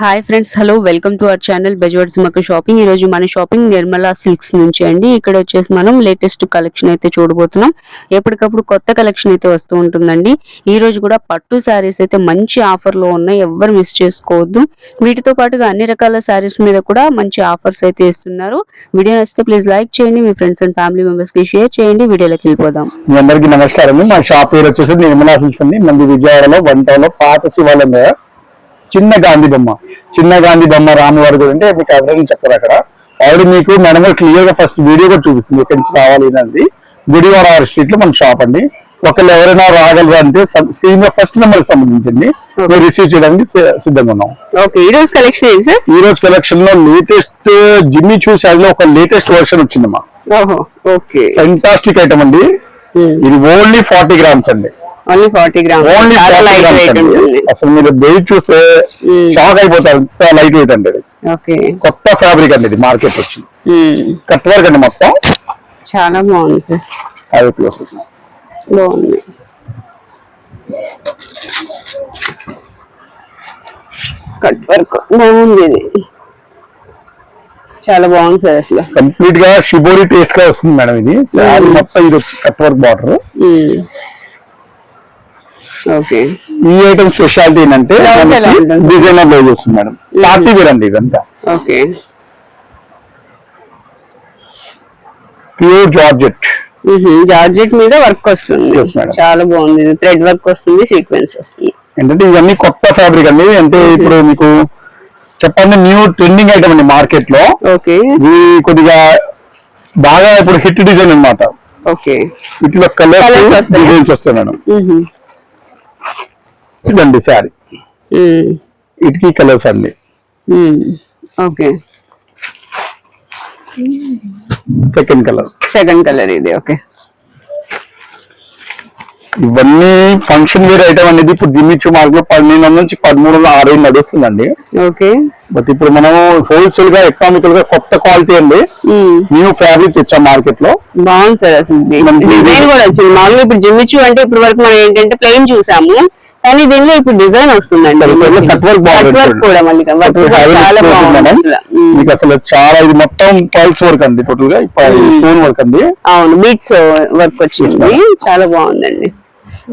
Hi friends hello welcome to our channel బెజవర్డ్స్ మక్క shopping ఈ రోజు మన షాపింగ్ నిర్మలా సిల్క్స్ నుంచి అండి. ఇక్కడ వచ్చేసి మనం లేటెస్ట్ కలెక్షన్ అయితే చూడబోతున్నాం. ఎప్పటికప్పుడు కొత్త కలెక్షన్ అయితే వస్తూ ఉంటుందండి. ఈ రోజు కూడా పట్టు శారీస్ అయితే మంచి ఆఫర్లో ఉన్నాయి. ఎవ్వరు మిస్ చేసుకోవద్దు. వీటితో పాటుగా అన్ని రకాల శారీస్ మీద కూడా మంచి ఆఫర్స్ అయితే ఇస్తున్నారు. వీడియో నచ్చితే ప్లీజ్ లైక్ చేయండి. మీ ఫ్రెండ్స్ అండ్ ఫ్యామిలీ మెంబర్స్కి షేర్ చేయండి. వీడియోలోకి వెళ్ళిపోదాం. మీ అందరికీ నమస్కారం మా షాప్ పేరు వచ్చేసి నిర్మలా సిల్క్స్ అండి. మంది విజయవాడలో వంటలో పాత శివాలయం చిన్న గాంధీ బొమ్మ. చిన్న గాంధీ బొమ్మ రామవారి గుడి అంటే మీకు ఎవరైనా చెప్పారు అక్కడ. ఆల్రెడీ మీకు మేడం క్లియర్గా ఫస్ట్ వీడియో కూడా చూపిస్తుంది. ఇక్కడి నుంచి రావాలి అండి గుడివాడ స్ట్రీట్లో మన షాప్ అండి. ఒకళ్ళు ఎవరైనా రాగలరు అంటే స్క్రీన్లో ఫస్ట్ నెంబర్ సంబంధించింది. మీరు రిసీవ్ చేయడానికి సిద్ధంగా ఉన్నాం. ఓకే. ఈ రోజు కలెక్షన్ ఈ రోజు కలెక్షన్లో లేటెస్ట్ జిమ్మి చూసి ఒక లేటెస్ట్ వర్షన్ వచ్చిందమ్మా ఓహో. ఓకే. ఫెంటాస్టిక్ ఐటమ్ అండి. ఇది ఓన్లీ ఫార్టీ గ్రామ్స్ అండి. Only forty grams only light weight ఉంటుంది అసలు మీరు వెయిట్ చూస్తే Hmm. షాక్ అయిపోతారు. ఎంత లైట్ వెయిట్ అండి. ఓకే కొత్త ఫ్యాబ్రిక్ అండి ఇది మార్కెట్ వచ్చింది. కట్ వర్క్ అండి మొత్తం. చాలా బాగుంది సార్. అది. బాగుంది. కట్ వర్క్ బాగుంది ఇది. చాలా బాగుంది సార్ అసలు. కంప్లీట్గా షిబోరి టేస్ట్గా వస్తుంది మేడం ఇది. శారీ మొత్తం ఇది కట్ వర్క్ బార్డర్ ఈ ఐటమ్ స్పెషాలిటీ ఏంటంటే? డిజైనర్ బ్లౌజ్ వస్తుంది మేడం పార్టీ వేర్ అండి ఇదంతా. ఓకే ప్యూర్ జార్జెట్ జార్జెట్ మీద వర్క్ వస్తుంది. చాలా బాగుంది. థ్రెడ్ వర్క్ వస్తుంది సీక్వెన్స్ వస్తుంది. ఏంటంటే ఇవన్నీ కొత్త ఫ్యాబ్రిక్ అండి. అంటే ఇప్పుడు మీకు చెప్పండి న్యూ ట్రెండింగ్ ఐటమ్ అండి మార్కెట్లో ఓకే కొద్దిగా బాగా ఇప్పుడు హిట్ డిజైన్ అన్నమాట. ఓకే వీటిలో వస్తాయా? డిజైన్స్ వస్తాయి మేడం ఇదండి శారీ. వీటికి కలర్స్ అండి okay. Second colour. Second colour ఇది ఓకే. ఇవన్నీ ఫంక్షన్ వేర్ ఐటమ్ అనేది ఇప్పుడు జిమ్మిచ్చు మార్క్లో పన్నెండు వందల నుంచి పదమూడు వందల ఆరు వేలు నడుస్తుందండి. ఓకే. బట్ ఇప్పుడు మనం హోల్సేల్గా ఎకనామికల్గా కొత్త క్వాలిటీ అండి. న్యూ ఫ్యాబ్రిక్ తెచ్చాం మార్కెట్లో బాగుంది సార్ అసలు. కూడా వచ్చింది. మామూలుగా ఇప్పుడు జిమ్మిచ్చు అంటే ఇప్పుడు వరకు మనం ఏంటంటే ప్లెయిన్ చూసాము. కానీ దీనిలో ఇప్పుడు డిజైన్ వస్తుందండి. కూడా మళ్ళీ చాలా బాగుంది. అసలు. ఉమ్. మీకు అసలు చాలా ఇది మొత్తం పల్స్ వర్క్ అండి టోటల్గా. స్టోన్ వర్క్ అండి. అవును బీట్స్ వర్క్ వచ్చింది. చాలా బాగుందండి.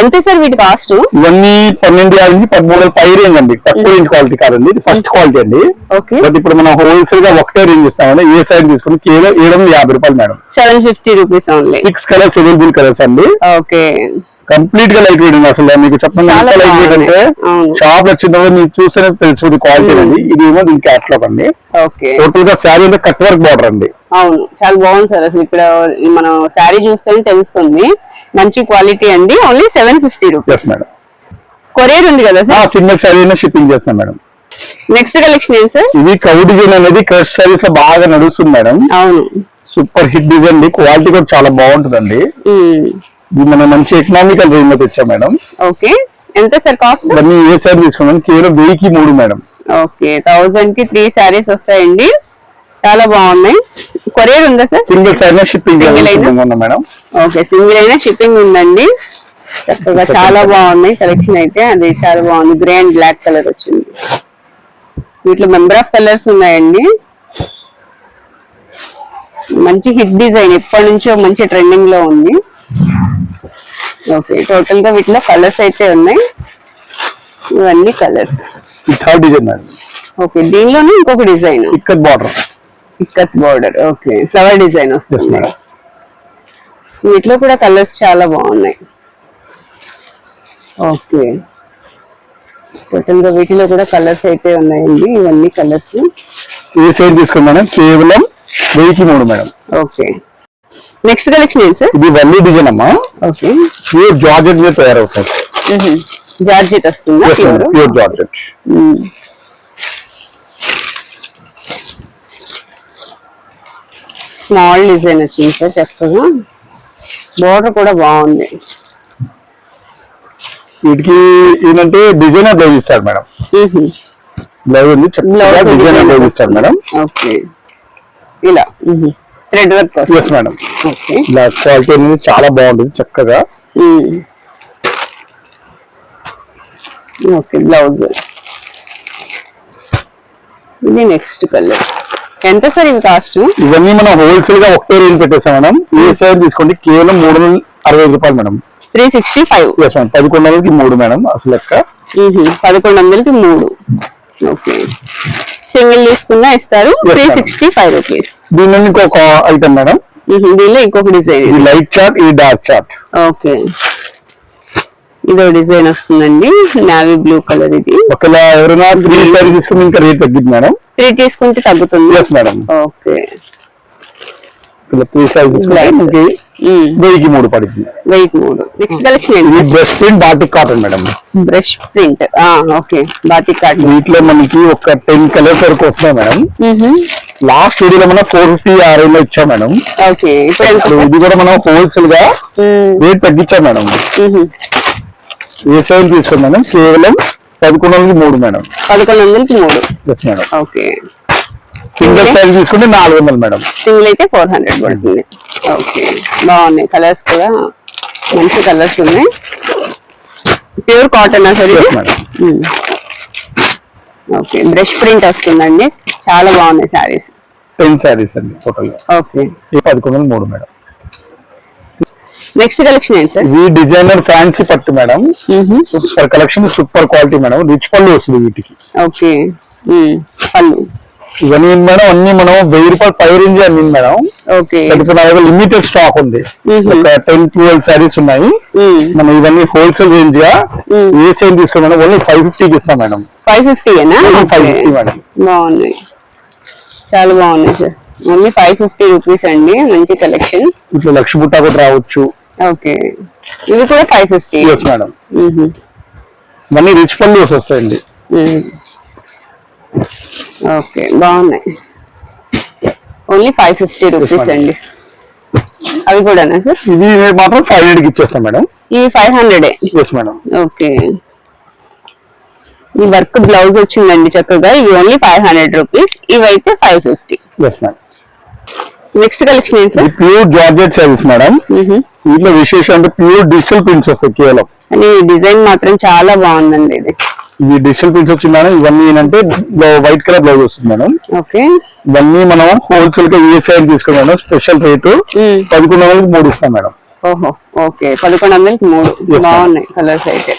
ఎంత సార్ వీటి కాస్ట్ ఇవన్నీ పన్నెండు యాభై నుంచి పదమూడు వేల పై రేంజ్ అండి. తక్కువ రేంజ్ క్వాలిటీ కాదండి. ఇది ఫస్ట్ క్వాలిటీ అండి. ఓకే. బట్ ఇప్పుడు మనం హోల్సేల్గా ఒకటే రేంజ్ ఇస్తామండి. ఏ సైడ్ తీసుకుని కేవలం ఏడు వందల యాభై రూపాయలు madam seven fifty rupees only. Six colours available colours అండి. ఓకే. కంప్లీట్గా లైట్ వెయిట్ ఉంది అసలు. మీకు చెప్పండి ఎంత లైట్ వెయిట్ అంటే. షాప్ వచ్చిన తర్వాత మీకు చూస్తేనే తెలిసిపోతుంది క్వాలిటీ అండి ఇది ఏమో దీని క్యాట్లాగ్ అండి. ఓకే టోటల్గా శారీ అంతా కట్ వర్క్ బార్డర్ అండి. అవును చాలా బాగుంది సార్. అసలు ఇక్కడ మనం శారీ చూస్తేనే తెలుస్తుంది. మంచి క్వాలిటీ అండి. Only seven fifty rupees madam courier ఉంది కదా సార్? సింగిల్ శారీ షిప్పింగ్ చేస్తాం మేడం నెక్స్ట్ కలెక్షన్ ఏంటి సార్? ఇది కౌ డిజైన్ అనేది క్రష్ శారీస్లో బాగా నడుస్తుంది మేడం అవును. సూపర్ హిట్ డిజైన్ క్వాలిటీ కూడా చాలా బాగుంటుందండి. ఇది మనం మంచి ఎకనామికల్ రేంజ్లో తెచ్చాం మేడం. ఓకే ఎంత సార్ కాస్ట్ ఇవన్నీ ఏ సైడ్ తీసుకున్నాం? కేవలం వెయ్యికి మూడు మేడం. ఓకే థౌజండ్కి త్రీ శారీస్ వస్తాయండి. చాలా బాగున్నాయి. కొరియర్ ఉందా sir? Single side shipping madam. Okay single అయినా షిప్పింగ్ ఉందండి. చక్కగా చాలా బాగున్నాయి. కలెక్షన్ అయితే అది చాలా బాగుంది. గ్రే అండ్ బ్లాక్ కలర్ వచ్చింది. వీటిలో మెంబర్ ఆఫ్ కలర్స్ ఉన్నాయండి. మంచి హిట్ డిజైన్ ఎప్పటి నుంచో మంచి ట్రెండింగ్లో ఉంది. ఓకే టోటల్గా వీటిలో కలర్స్ అయితే ఉన్నాయి. ఇవన్నీ colours third design madam. Okay దీనిలోనే ఇంకొక design ikat border ikat border okay flower design వస్తుంది. మేడం వీటిలో కూడా కలర్స్ చాలా బాగున్నాయి. ఓకే టోటల్గా వీటిలో కూడా కలర్స్ అయితే ఉన్నాయండి. ఇవన్నీ కలర్స్ ఏ సైడ్ తీసుకున్నాం మేడం. కేవలం వెయ్యికి మూడు మేడం. ఓకే నెక్స్ట్ కలెక్షన్ ఏంటి సార్? ఇది వల్లీ డిజైన్ అమ్మా. ఓకే ప్యూర్ జార్జెట్ మీద తయారవుతుంది జార్జెట్ వస్తుందా? ప్యూర్ జార్జెట్ స్మాల్ డిజైన్ వచ్చింది సార్ చక్కగా బోర్డర్ కూడా బాగుంది. వీటికి ఏంటంటే డిజైనర్ బ్లౌజ్ ఇస్తారు మేడం. బ్లౌజ్ ఉంది చక్కగా design బ్లౌజ్ ఇస్తారు మేడం. ఓకే ఇలా. థ్రెడ్ వర్క్ మేడం ఇలా క్వాలిటీ అనేది చాలా బాగుంటుంది చక్కగా. Okay blouse. ఇది నెక్స్ట్ కలర్. ఎంత సార్ ఇవి కాస్ట్? ఇవన్నీ మనం హోల్సేల్గా ఒకటే రేంజ్ పెట్టేసాం మేడం. ఏ సైజ్ తీసుకోండి కేవలం మూడు వందల అరవై ఐదు రూపాయలు madam. Three sixty five yes madam పదకొండు వందలకి మూడు మేడం అసలు లెక్క. పదకొండు వందలకి మూడు. ఓకే. సింగిల్ తీసుకున్నా ఇస్తారు త్రీ. సిక్స్టీ ఫైవ్ రూపీస్ దీని ఇంకొక ఐటమ్ మేడం. దీనిలో ఇంకొక ఇది డిజైన్ లైట్ చార్ట్ ఇది డార్క్ చార్ట్ ఓకే. ఇదో డిజైన్ వస్తుందండి. నావీ బ్లూ కలర్ ఇది. ఒకవేళ ఎవరైనా త్రీ సారీ తీసుకుని ఇంకా రేట్ తగ్గింది మేడం. త్రీ తీసుకుంటే తగ్గుతుంది? Madam okay. ఇలా త్రీ. మనకి వెయ్యికి మూడు పడుతుంది వెయిట్ మూడు. నెక్స్ట్ కలెక్షన్ ఇది ఏంటి brush print batik cotton madam brush print. Okay. Batik card వీటిలో మనకి ఒక టెన్ కలర్స్ వరకు వస్తాయి మేడం లాస్ట్ వీడియోలో మనం ఫోర్ ఫిఫ్టీ ఆరేలో ఇచ్చాం మేడం ఓకే. ఇది కూడా మనం హోల్సేల్గా. రేట్ తగ్గించాం మేడం. ఏ సైజ్ తీసుకోండి మేడం కేవలం పదకొండు వందలకి మూడు మేడం పదకొండు వందలకి మూడు. Yes madam okay. Single. Size తీసుకుంటే నాలుగు వందలు మేడం. సింగిల్ అయితే ఫోర్ హండ్రెడ్ పడుతుంది. ఓకే బాగున్నాయి కలర్స్ కూడా. మంచి కలర్స్ ఉన్నాయి. Pure cotton sir madam okay brush print వస్తుందండి. చాలా బాగున్నాయి శారీస్ టెన్ శారీస్ అండి టోటల్ ఓకే ఈ పదకొండు వందలు మూడు మేడం. నెక్స్ట్ కలెక్షన్ ఏంటి సార్? ఇది డిజైనర్ ఫ్యాన్సీ పట్టు madam. Super collection super quality madam. Rich పళ్ళు వస్తుంది వీటికి. ఓకే పళ్ళు. ఇవన్నీ మేడం అన్ని మనం వెయ్యి రూపాయలు పై రేంజ్ అన్ని మేడం. ఓకే. ఇప్పుడు నా దగ్గర లిమిటెడ్ స్టాక్ ఉంది. ఒక టెన్ ట్వెల్వ్ శారీస్ ఉన్నాయి. మనం ఇవన్నీ హోల్సేల్ రేంజ్గా. ఏ సేల్ తీసుకుని మేడం ఓన్లీ ఫైవ్ ఫిఫ్టీకి ఇస్తాం madam. Five five fifty madam. బాగున్నాయి. చాలా బాగున్నాయి sir. Only five fifty rupees అండి. మంచి కలెక్షన్ ఇట్లా లక్ష బుట్ట కూడా రావచ్చు. ఓకే. ఇవి కూడా ఫైవ్ ఫిఫ్టీ మేడం ఇవన్నీ రిచ్ పళ్ళు వస్తాయండి. ఓకే బాగున్నాయి. Only five fifty rupees. అండి. అవి కూడానా సార్? ఇది మాత్రం ఫైవ్ హండ్రెడ్కి ఇచ్చేస్తాం మేడం ఇవి ఫైవ్ హండ్రెడే మేడం ఓకే. ఈ వర్క్ బ్లౌజ్ వచ్చిందండి చక్కగా ఇవి ఓన్లీ ఫైవ్ హండ్రెడ్ రూపీస్ ఇవైతే ఫైవ్ ఫిఫ్టీ నెక్స్ట్ కలెక్షన్ ఏంటి ప్యూర్ జార్జెట్ శారీస్ మేడం వీటిలో విశేషం అంటే ప్యూర్ డిజిటల్ ప్రింట్స్ వస్తాయి కేవలం. అని డిజైన్ మాత్రం చాలా బాగుందండి ఇది. ఇది డిజిటల్ ప్రింట్స్ వచ్చింది మేడం. ఇవన్నీ ఏంటంటే వైట్ కలర్ బ్లౌజ్ వస్తుంది మేడం. ఓకే. ఇవన్నీ మనం హోల్సేల్గా సైడ్ తీసుకున్నాం మేడం. Special rate. పదకొండు వందలకి మూడు ఇస్తాం మేడం. ఓహో ఓకే. పదకొండు వందలకి మూడు. బాగున్నాయి కలర్స్ అయితే.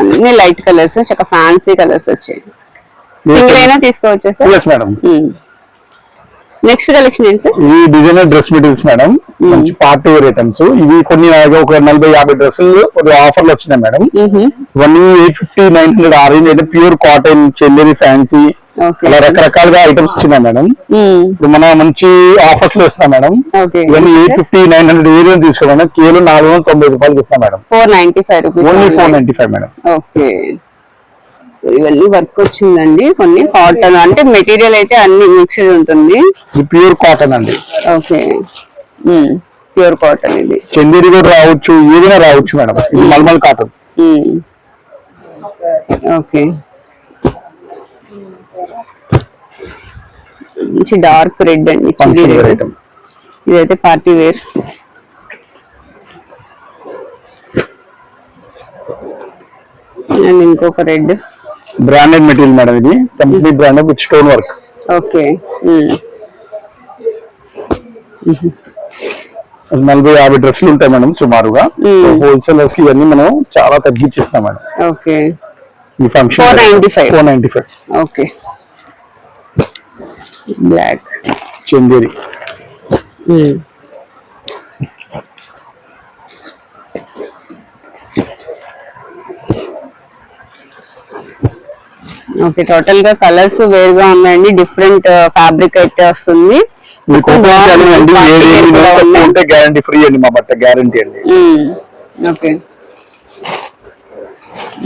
అన్ని లైట్ కలర్స్ చక్కగా ఫ్యాన్సీ కలర్స్ వచ్చాయి. సింగిల్ అయినా తీసుకోవచ్చు సార్ మేడం నెక్స్ట్ కలెక్షన్ ఏంటి సార్ ఇవి డిజైనర్ డ్రెస్ మెటీరియల్స్ మేడం మంచి పార్టీ వేర్ ఐటమ్స్ ఇవి కొన్ని ఒక నలభై యాభై డ్రెస్సులు ఆఫర్లు వచ్చినాయి మేడం ఇవన్నీ ఎయిట్ ఫిఫ్టీ నైన్ హండ్రెడ్ ఆ రేంజ్ అయితే ప్యూర్ కాటన్ చెల్లెరి ఫ్యాన్సీ అలా రకరకాలుగా ఐటమ్స్ వచ్చినాయి మేడం ఇప్పుడు మన మంచి ఆఫర్స్లో ఇస్తాం మేడం ఇవన్నీ eight fifty nine hundred area తీసుకో మేడం కేవలం నాలుగు వందల తొంభై రూపాయలకి ఇస్తాం madam four ninety five only four ninety five madam okay so ఇవన్నీ వర్క్ వచ్చిందండి. కొన్ని కాటన్ అంటే మెటీరియల్ అయితే అన్ని మిక్స్డ్ ఉంటుంది. ప్యూర్ కాటన్ అండి. ఓకే ప్యూర్ కాటన్ ఇది. చందేరి కూడా రావచ్చు ఏదైనా రావచ్చు మేడం. ఇది మల్మల్ కాటన్ ఓకే మంచి డార్క్ రెడ్ అండి. ఇదైతే. పార్టీ వేర్ అండ్ ఇంకొక రెడ్ బ్రాండెడ్ మెటీరియల్ మేడం ఇది. Company branded with stone work okay. నలభై యాభై డ్రెస్సులు ఉంటాయి మేడం సుమారుగా. Hmm. హోల్సేలర్స్కి ఇవన్నీ మనం చాలా తగ్గించిస్తాం మేడం ఓకే. ఈ function 495. Four ninety five okay. Black Chanderi okay టోటల్గా కలర్స్ వేరుగా ఉన్నాయండి. డిఫరెంట్ ఫ్యాబ్రిక్ అయితే వస్తుంది. గ్యారంటీ ఫ్రీ అండి మా బట్ట గ్యారంటీ అండి. ఓకే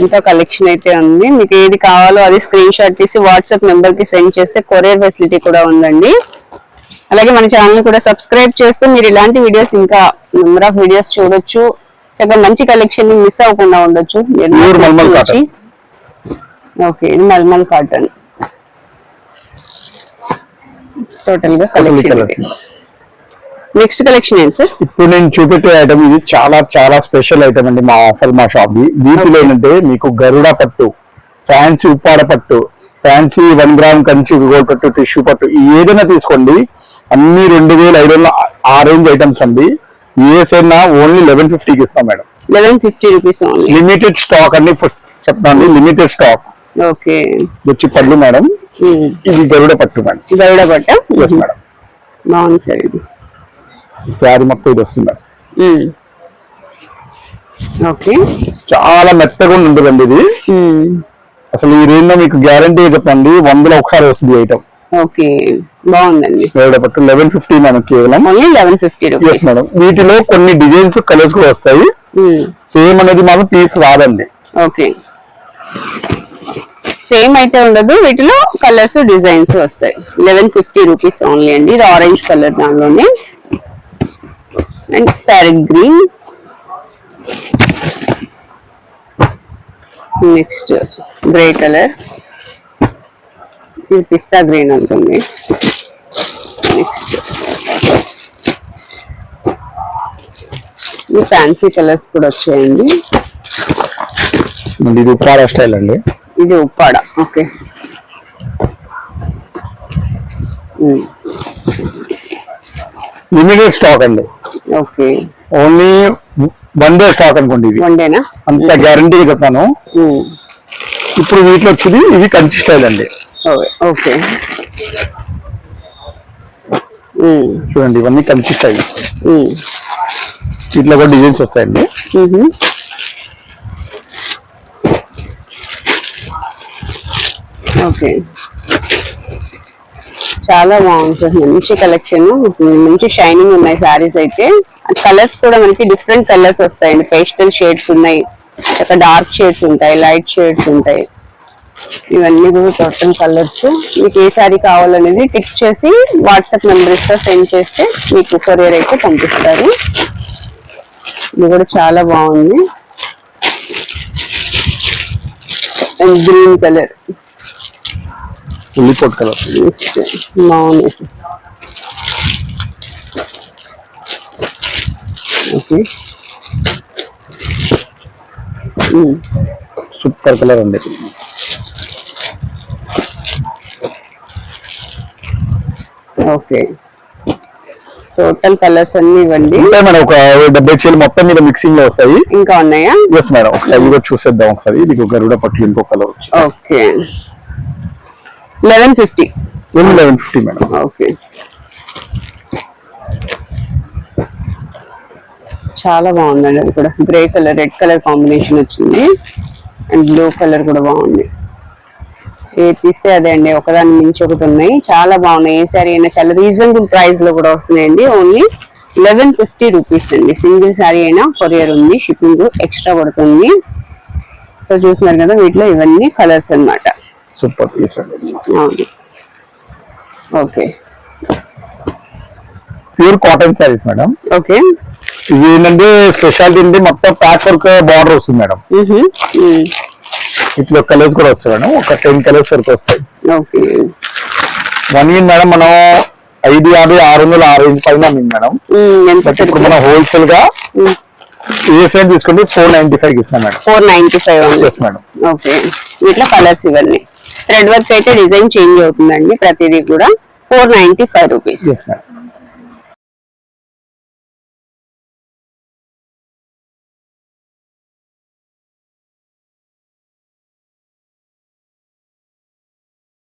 ఇంకా కలెక్షన్ అయితే ఉంది. మీకు ఏది కావాలో అది స్క్రీన్ షాట్ తీసి వాట్సాప్ నెంబర్కి సెండ్ చేస్తే కొరియర్ ఫెసిలిటీ కూడా ఉందండి. అలాగే మన ఛానల్ కూడా సబ్స్క్రైబ్ చేస్తే మీరు ఇలాంటి వీడియోస్ ఇంకా నెంబర్ ఆఫ్ వీడియోస్ చూడొచ్చు. చక్కగా మంచి కలెక్షన్ మిస్ అవ్వకుండా ఉండొచ్చు. ఓకే ఇది మల్మల్ కాటన్. టోటల్గా. కలెక్షన్ నెక్స్ట్ కలెక్షన్ ఏంటి సార్ ఇప్పుడు నేను చూపెట్టే ఐటమ్ ఇది చాలా చాలా స్పెషల్ ఐటమ్ అండి మా ఆఫర్ మా షాప్ ది. వీటిలో ఏంటంటే మీకు గరుడ పట్టు ఫ్యాన్సీ ఉప్పాడ పట్టు fancy one gram Kanchi gold పట్టు టిష్యూ పట్టు ఏదైనా తీసుకోండి. అన్ని రెండు వేల ఐదు వందల ఆ రేంజ్ ఐటమ్స్ అండి. ఏసైనా ఓన్లీ లెవెన్ ఫిఫ్టీకి ఇస్తాం madam. Eleven fifty rupees limited stock అన్ని చెప్తాను లిమిటెడ్ స్టాక్ ఓకే. వచ్చి పళ్ళు మేడం. ఇది గరుడ పట్టు మేడం. Garuda yes madam. బాగుంది సార్ ఇది. శారీ మొత్తం ఇది వస్తుంది మేడం. ఓకే. చాలా మెత్తగా ఉంటుందండి ఇది. అసలు ఈ రేంజ్ మీకు గ్యారంటీ చెప్పండి వందలో ఒకసారి వస్తుంది ఐటమ్. ఓకే. బాగుందండి. పట్టు లెవెన్ ఫిఫ్టీ మేడం కేవలం. Eleven fifty madam. వీటిలో కొన్ని డిజైన్స్ కలర్స్ కూడా వస్తాయి. సేమ్ అనేది మాత్రం పీస్ రాదండి. ఓకే. సేమ్ అయితే ఉండదు. వీటిలో కలర్స్ డిజైన్స్ వస్తాయి. లెవెన్ ఫిఫ్టీ రూపీస్ ఓన్లీ అండి. ఇది ఆరెంజ్ కలర్ దానిలోనే. And parrot green next grey colour ఇది పిస్తా గ్రీన్ ఉంటుంది నెక్స్ట్ ఈ ఫ్యాన్సీ కలర్స్ కూడా వచ్చాయండి. ఇది ఉప్పారా స్టైల్ అండి. ఇది ఉప్పాడ. ఓకే. లిమిటెడ్ స్టాక్ అండి. Okay. Only one day stock అనుకోండి ఇది. వన్డేనా అంత గ్యారంటీ చెప్తాను. ఇప్పుడు వీటిలో వచ్చింది ఇది కంచి స్టైల్ అండి ఓకే. చూడండి ఇవన్నీ కంచి స్టైల్స్ వీటిలో కూడా డిజైన్స్ వస్తాయండి. ఓకే. చాలా బాగుంటుంది మంచి కలెక్షన్ మంచి షైనింగ్ ఉన్నాయి సారీస్ అయితే. కలర్స్ కూడా మనకి డిఫరెంట్ కలర్స్ వస్తాయండి. పేస్టల్ షేడ్స్ ఉన్నాయి. చక్కగా డార్క్ షేడ్స్ ఉంటాయి లైట్ షేడ్స్ ఉంటాయి. ఇవన్నీ కూడా టోటల్ కలర్స్ మీకు ఏ సారీ కావాలనేది టిక్ చేసి వాట్సాప్ నెంబర్తో సెండ్ చేస్తే మీకు కొరియర్ అయితే పంపిస్తారు. ఇది కూడా చాలా బాగుంది. అండ్ గ్రీన్ కలర్ ఉల్లిపోట్ కలర్ నెక్స్ట్ బాగుంది ఓకే సూపర్ కలర్ అండి ఓకే టోటల్ కలర్స్ అన్ని ఇవ్వండి అంటే మేడం ఒక డెబ్బై చీలు మొత్తం మీద మిక్సింగ్లో వస్తాయి ఇంకా ఉన్నాయా ఎస్ మేడం ఒకసారి ఇది కూడా చూసేద్దాం ఒకసారి ఇది ఒక గరుడ పట్టు ఇంకో కలర్ వచ్చి okay eleven fifty only eleven fifty madam okay చాలా బాగుందండి. అది కూడా grey colour red colour combination వచ్చింది. అండ్ బ్లూ కలర్ కూడా బాగుంది. ఏ తీస్తే అదే అండి. ఒకదాని మించి ఒకటి ఉన్నాయి. చాలా బాగున్నాయి. ఏ సారీ అయినా చాలా రీజనబుల్ ప్రైస్లో కూడా వస్తున్నాయండి. ఓన్లీ లెవెన్ ఫిఫ్టీ రూపీస్ అండి. సింగిల్ సారీ అయినా కొరియర్ ఉంది. షిప్పింగ్ ఎక్స్ట్రా పడుతుంది. సో చూస్తున్నారు కదా వీటిలో ఇవన్నీ కలర్స్ అన్నమాట. సూపర్ అవును okay. Pure cotton saris madam. Okay. ఇది ఏంటంటే స్పెషాలిటీ ఏంటి మొత్తం ప్యాచ్ వర్క్ బార్డర్ వస్తుంది మేడం. ఇట్లా కలర్స్ కూడా వస్తాయి మేడం. ఒక టెన్ కలర్స్ వరకు వస్తాయి. ఓకే. వన్ ఇయర్ మేడం మనం ఐదు యాభై ఆరు వందలు ఆరు ఇంచు పైన మేడం. బట్ ఇప్పుడు మనం హోల్సేల్గా ఏ సైడ్ తీసుకుంటే ఫోర్ నైన్టీ ఫైవ్ ఇస్తాం madam. Four ninety five madam okay. వీటిలో కలర్స్ ఇవన్నీ. థ్రెడ్ వర్క్ అయితే డిజైన్ చేంజ్ అవుతుందండి. ప్రతిదీ కూడా ఫోర్ నైన్టీ ఫైవ్ రూపీస్